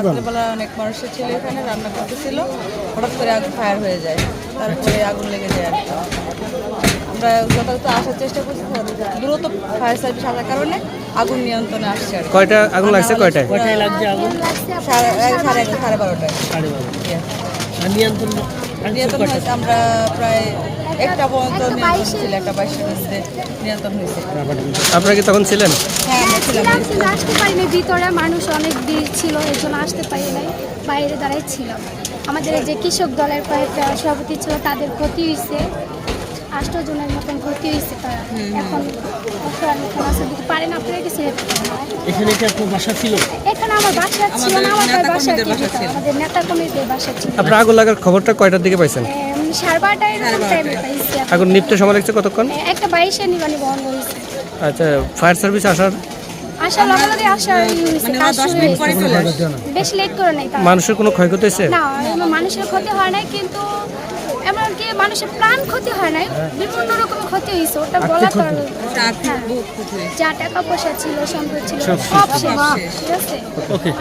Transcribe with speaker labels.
Speaker 1: রাত্রেবেলা অনেক মানুষের ছিল এখানে রান্না করতেছিল। হঠাৎ করে আগুন ফায়ার হয়ে যায়। তারপরে আগুন লেগে যায় আর আমরা যথাযথ আসার চেষ্টা করছি দ্রুত ফায়ার সার্ভিস আসার কারণে আগুন নিয়ন্ত্রণে আসছে আর
Speaker 2: কয়টা আগুন লাগছে? কয়টায়?
Speaker 1: কয়টায় লাগছে আগুন? সাড়ে সাড়ে এগারো সাড়ে বারোটায়। Yeah.
Speaker 3: নিয়ন্ত্রণ
Speaker 1: নিয়ন্ত্রণ হয়েছে আমরা প্রায় একটা পর্যন্ত নিয়ন্ত্রণ ছিল একটা বাইশের মধ্যে নিয়ন্ত্রণ হয়েছে।
Speaker 2: আপনারা কি তখন ছিলেন?
Speaker 1: হ্যাঁ ছিলাম
Speaker 4: কিন্তু আসতে পারিনি। ভিতরে মানুষ অনেক ভিড় ছিল এর জন্য আসতে পারি নাই বাইরে দাঁড়াই ছিলাম। আমাদের এই যে কৃষক দলের কয়েকটা সভাপতি ছিল তাদের ক্ষতি হয়েছে আষ্ট জনের মতন ক্ষতি হয়েছে তারা। এখন আপনারা কিছু
Speaker 3: এখানে কি আপনার বাসা ছিল?
Speaker 4: এখানে আমার বাসা ছিল না আমার বাসা
Speaker 1: কর্মীদের বাসা ছিল।
Speaker 4: আমাদের নেতা কমিটির বাসা ছিল।
Speaker 2: আপনার আগুন লাগার খবরটা কয়টার দিকে পাইছেন?
Speaker 4: এম, সাড়ে এরকম টাইমে পাইছি।
Speaker 2: আগুন নিপতে সময় লাগছে কতক্ষণ?
Speaker 4: একটা বাইশে নিবানি বন্ধ হয়েছে
Speaker 2: আচ্ছা ফায়ার সার্ভিস আসার
Speaker 4: আসার লগে লগে
Speaker 1: মানে
Speaker 4: বেশি লেট করে নাই
Speaker 2: মানুষের কোনো ক্ষয়ক্ষতি হয়েছে?
Speaker 4: না এমন মানুষের ক্ষতি হয় নাই কিন্তু এমনকি মানুষের প্রাণ ক্ষতি হয় নাই বিভিন্ন রকম ক্ষতি হয়েছে ওটা বলা তো হ্যাঁ। যা টাকা পয়সা ছিল সম্পদ ছিল সব শেষ। ঠিক আছে?
Speaker 3: ওকে।